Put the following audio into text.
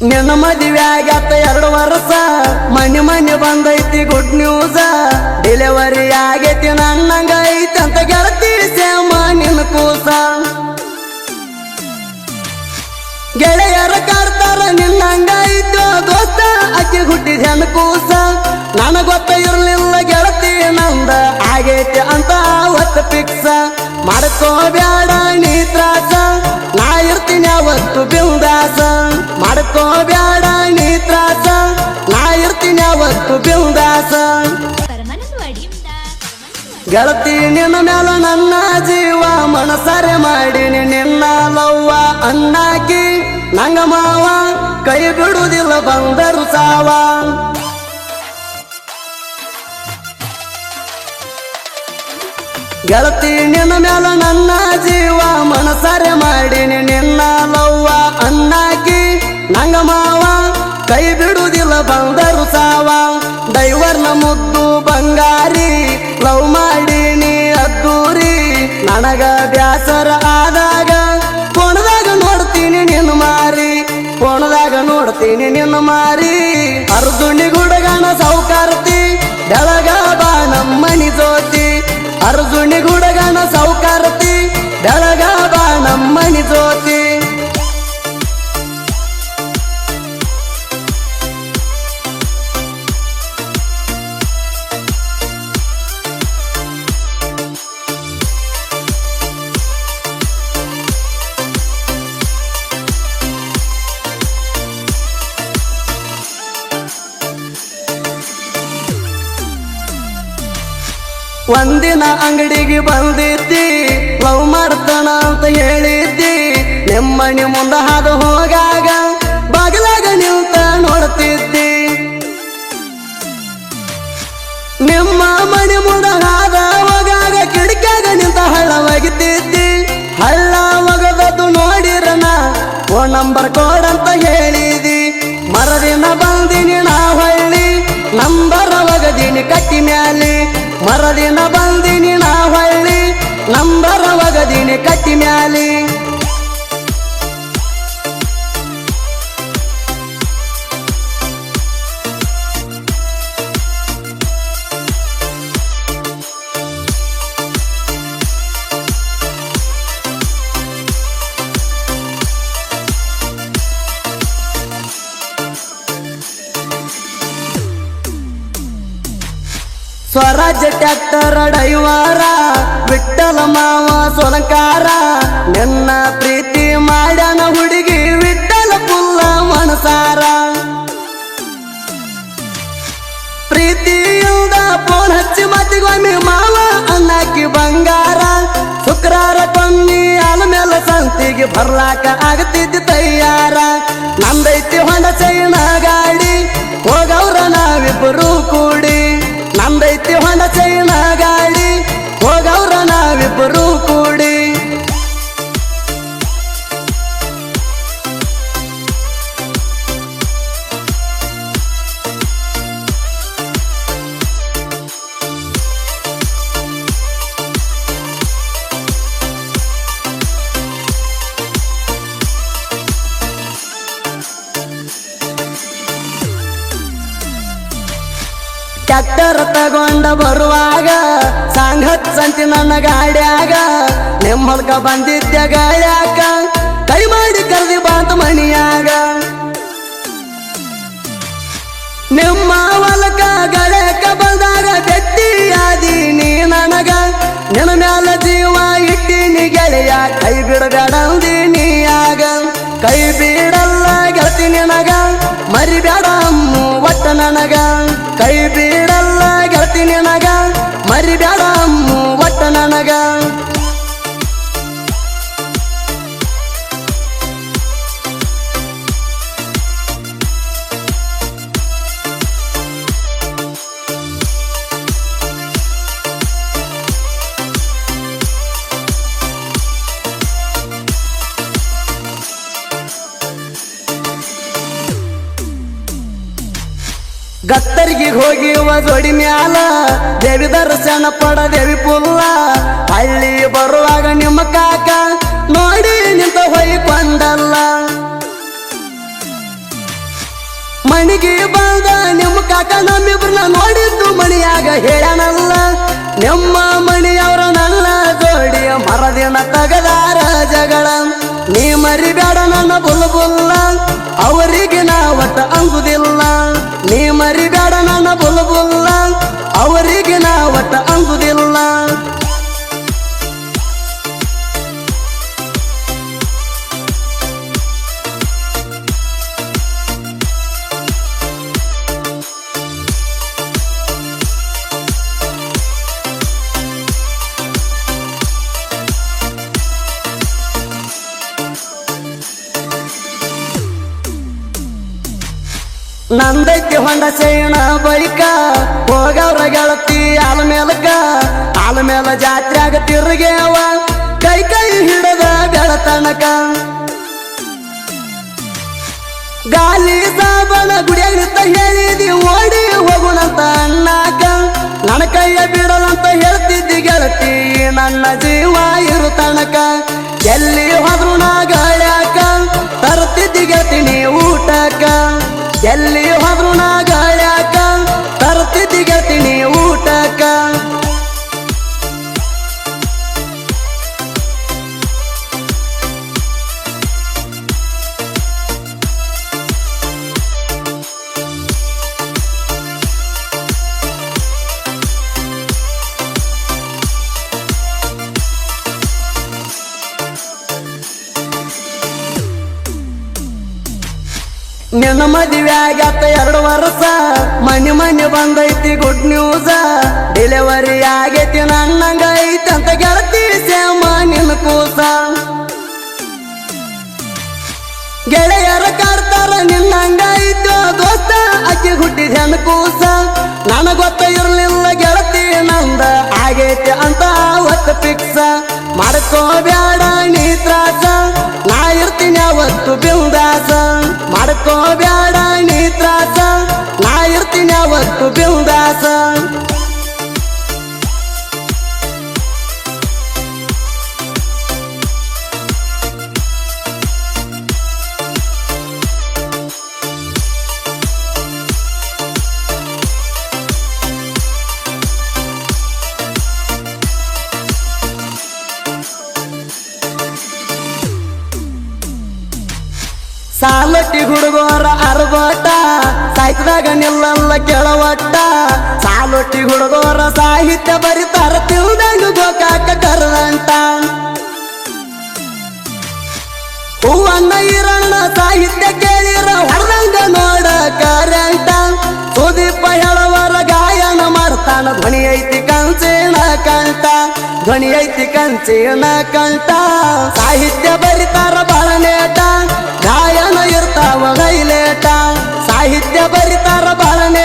ನಿನ್ನ ಮದುವೆ ಆಗ್ಯಾತ ಎರಡು ವರ್ಷ. ಮನೆ ಮನೆ ಬಂದೈತಿ ಗುಡ್ ನ್ಯೂಸ್ ಡೆಲಿವರಿ ಆಗೈತಿ ನನ್ನಂಗ ಐತಿ ಅಂತ ಗೆಳತಿ ಸೇಮ ನಿನ್ನ ಕೂಸ. ಗೆಳೆಯರ ಕಾಡ್ತಾರ ನಿನ್ನಂಗ ಗೆಳತಿ, ನಿನ್ನ ಮ್ಯಾಲ ನನ್ನ ಜೀವ ಮನಸರೆ ಮಾಡಿನಿ. ನಿನ್ನ ಲವ್ವ ಅನ್ನಾಕಿ ನಂಗ ಮಾವ, ಕೈ ಬಿಡುವುದಿಲ್ಲ ಬಂದರು ಸಾವ. ಗೆಳತಿ, ನಿನ್ನ ಮ್ಯಾಲ ನನ್ನ ಜೀವ ಮನಸರೆ ಮಾಡೀನಿ. ನಿನ್ನ ಲವ್ವ ಅನ್ನಾಕಿ ನಂಗ ಮಾವ, ಕೈ ಬಿಡುವುದಿಲ್ಲ ಮುದ್ದು ಬಂಗಾರಿ ಲವ್ ಮಾಡೀನಿ ಅದ್ದೂರಿ, ನನಗ ಬ್ಯಾಸರ ಆದಾಗ ಕೊಣದಾಗ ನೋಡ್ತೀನಿ ನಿನ್ನ ಮಾರಿ ಕೊಣದಾಗ ನೋಡ್ತೀನಿ ನಿನ್ನ ಮಾರಿ. ಅರ್ಜುನಿ ಗುಡಗನ ಸೌಕಾರ್ತಿ ಬೆಳಗ ಬಾ ನಮ್ಮನಿ ಜ್ಯೋತಿ. ಅರ್ಜುನಿ ಗುಡಗನ ಸೌಕಾರ್ತಿ ಬೆಳಗ ಬಾ ನಮ್ಮನಿ ಜ್ಯೋತಿ. ಒಂದಿನ ಅಂಗಡಿಗೆ ಬಂದಿದ್ದಿ, ಲವ್ ಮಾಡ್ತಾನ ಅಂತ ಹೇಳಿದ್ದಿ. ನಿಮ್ಮಣಿ ಮುಂದ ಹಾದು ಹೋಗಾಗ ಬಾಗಿಲಾಗ ನಿಂತ ನೋಡ್ತಿದ್ದಿ. ನಿಮ್ಮ ಮಣಿ ಮುಂದ ಹಾದ ಹೋಗಾಗ ಕಿಡಿಕಾಗ ನಿಂತ ಹಳ್ಳವಾಗಿದ್ದಿದ್ದಿ ಹಳ್ಳ ಒಗದದ್ದು ನೋಡಿರನ ಫೋನ್ ನಂಬರ್ ಕೋಡ್ ಅಂತ ಹೇಳಿದಿ. ಮರದಿನ ಬಂದಿನಿ ನಾ ಹಳ್ಳಿ, ನಂಬರ್ ಒಗದಿನಿ ಕಟ್ಟಿ ಮ್ಯಾಲಿ. ಮರದಿನ ಬಂದಿನಿ ನಾ ಹೊಳ್ಳಿ ನಂಬರ್ ಒಗದಿನಿ ಕಟ್ಟಿ ಮ್ಯಾಲಿ ಸ್ವರಾಜ್ಯ ಟ್ಯಾಕ್ಟರ್ ಡೈವಾರ ವಿಠಲ ಮಾವ ಸೊಲಂಕಾರ. ನಿನ್ನ ಪ್ರೀತಿ ಮಾಡ್ಯಾನ ಹುಡುಗಿ ವಿಠಲ ಪುಲ್ಲ ಮನಸಾರ. ಪ್ರೀತಿಯಿಂದ ಫೋನ್ ಹಚ್ಚಿ ಮತ್ತಿಗೊಮ್ಮೆ ಮಾವ ಅನ್ನಕ್ಕಿ ಬಂಗಾರ. ಶುಕ್ರಾರ ಕೊನ್ನಿ ಆಲ ಮೇಲೆ ಸಂತಿಗೆ ಬರ್ಲಾಕ ಆಗತಿದ್ದ ತಯಾರ. ನಂದೈತಿ ಹೊಂಡ ಚೈನ ಟ್ಯಾಕ್ಟರ್ ತಗೊಂಡ ಬರುವಾಗ ಸಾಂಗತ್ ಸಂತಿ ನನ್ನ ಗಾಡ್ಯಾಗ. ನಿಮ್ಮ ಹೊಲ್ಕ ಬಂದಿದ್ದೆ ಗಾಳ್ಯಾಕ ಕೈ ಮಾಡಿ ಕರೆದಿ ಬಾತು ಮಣಿಯಾಗ ನಿಮ್ಮ ಹೊಲಕ ಗಳಕ ಬಂದಾಗ ಬೆಟ್ಟಿಯಾದಿ ನೀ ನನಗ. ನಿನ್ನ ಮ್ಯಾಲ ಜೀವ ಇಟ್ಟಿನಿ ಗೆಳೆಯ, ಕೈ ಬಿಡಬೇಡ ನೀಯಾಗ ಕೈ ಬಿಡಲ್ಲ ಗೆಳತಿ ನಿನಗ, ಮರಿಬೇಡ ಒಟ್ಟ ನನಗ. ಕೈ ಬಿಡಲ್ಲ ಗೆಳತಿ ನಿನಗ ಮರಿಬೇಡ ಗತ್ತರಿಗೆ ಹೋಗಿ ಒಡಿ ಮ್ಯಾಲ ದೇವಿ ದರ್ಶನ ಪಡ ದೇವಿ ಪುಲ್ಲ. ಹಳ್ಳಿ ಬರುವಾಗ ನಿಮ್ಮ ಕಾಕ ನೋಡಿ ನಿಂತ ಹೊಯ್ಕೊಂಡಲ್ಲ ಮಣಿಗೆ ಬಂದ ನಿಮ್ಮ ಕಾಕ ನಮ್ಮಿಬ್ರನ್ನ ನೋಡಿದ್ದು ಮಣಿಯಾಗ ಹೇಳನಲ್ಲ. ನಿಮ್ಮ ಮಣಿಯವರ ನನ್ನ ಜೋಡಿಯ ಮರದಿನ ತಗದಾರ ಜಗಳ. ನೀ ಮರಿಬೇಡ ನನ್ನ ಬುಲ್ಬುಲ್ಲ. ಅವರಿಗೆ ನಾ ಒಟ್ಟ ಅಂಗುದಿಲ್ಲ ಮರಿಬೇಡ ನನ್ನ ನಂದೈತಿ ಹೊಂಡ ಸೇಣ ಬಳಿಕ ಹೋಗವ್ರ ಗೆಳತಿ ಆಲ ಮೇಲಕ ಆಲ ಮೇಲ ಜಾತ್ರೆಗ ತಿರುಗ್ಯಾವ, ಕೈ ಕೈ ಹಿಡದ ಗೆಳತನಕ. ಗಾಲಿ ಸಾಬನ ಗುಡಿಯಾಗ ನಿಂತ ಹೇಳಿದಿ, ಓಡಿ ಹೋಗುಣಂತ ಅಣ್ಣಾಕ. ನನ್ನ ಕೈಯ ಬಿಡಲಂತ ಹೇಳ್ತಿದ್ದಿ ಗೆಳತಿ, ನನ್ನ ಜೀವ ಇರು ತನಕ. ಎಲ್ಲಿ ಹೋದ್ರು ನಾ ಗಾಳ್ಯಾಕ, ತರ್ತಿದ್ದಿ ಗೆಳತಿ ನೀ ಊಟಕ. ಎಲ್ಲಿ ನಿನ್ನ ಮದುವೆ ಆಗ್ಯಾತ ಎರಡು ವರ್ಷ. ಮನೆ ಮನೆ ಬಂದೈತಿ ಗುಡ್ ನ್ಯೂಸ್ ಡೆಲಿವರಿ ಆಗೈತಿ, ನನ್ನಂಗ ಐತಿ ಅಂತ ಗೆಳತಿ ಸೇಮ ನಿನ್ನ ಕೂಸ. ಗೆಳೆಯರ ಕರ್ತಾರ, ನಿನ್ನಂಗ ಐತೋ ದೋಸ್ತ. ಅಕ್ಕಿ ಹುಟ್ಟಿದ ಹೆಣ್ಣು ಕೂಸ. ನನ ಗೊತ್ತ ಇರ್ಲಿಲ್ಲ ಗೆಳತಿ ನಂದ. ಆಗೈತಿ ಅಂತ ಅವತ್ತು ಫಿಕ್ಸ ಮಾಡ್ಕೋಬ್ಯಾಡ ನೀ ತ್ರಾಸ. ನಾ ಇರ್ತೀನಿ ಅವತ್ತು ಬಿಂದಾಸ. ಇರ್ತೀನಿ ಸಾಲಟ್ಟಿ ಹುಡುಗೋರ ಅರ್ಬಟ ಸಾಹಿತ್ಯದಾಗ ನಿಲ್ಲಲ್ಲ ಕೆಳವಟ್ಟ. ಸಾಲೊಟ್ಟಿ ಹುಡುಗೋರ ಸಾಹಿತ್ಯ ಬರಿತಾರ ಧ್ವನಿ ಐತಿ ಕಂಚಿನ ಕಂಠ ಸಾಹಿತ್ಯ ಬರಿತಾರ ಬಾಳನೇಟ ಗಾಯನ ಇರ್ತಾವ ಗೈಲೇಟ ಸಾಹಿತ್ಯ ಬರಿತಾರ ಬಾಳನೇ